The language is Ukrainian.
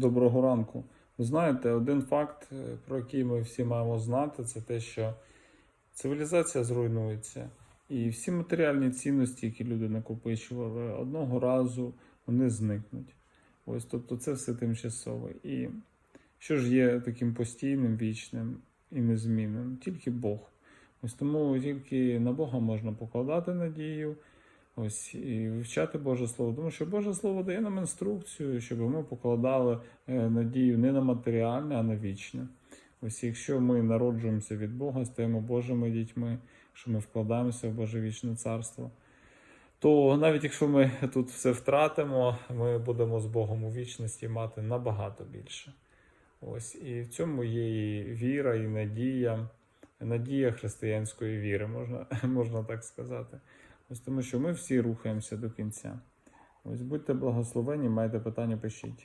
Доброго ранку. Ви знаєте, один факт, е, про який ми всі маємо знати, це те, що цивілізація зруйнується. І всі матеріальні цінності, які люди накопичували, одного разу вони зникнуть. Ось, тобто це все тимчасове. І що ж є таким постійним, вічним і незмінним? Тільки Бог. Ось тому тільки на Бога можна покладати надію. Ось і вивчати Боже Слово, тому що Боже Слово дає нам інструкцію, щоб ми покладали е, надію не на матеріальне, а на вічне. Ось якщо ми народжуємося від Бога, стаємо Божими дітьми, що ми вкладаємося в Боже вічне царство, то навіть якщо ми тут все втратимо, ми будемо з Богом у вічності мати набагато більше. Ось і в цьому є і віра, і надія, надія християнської віри, можна, можна так сказати. Ось тому що ми всі рухаємося до кінця. Ось будьте благословені, маєте питання, пишіть.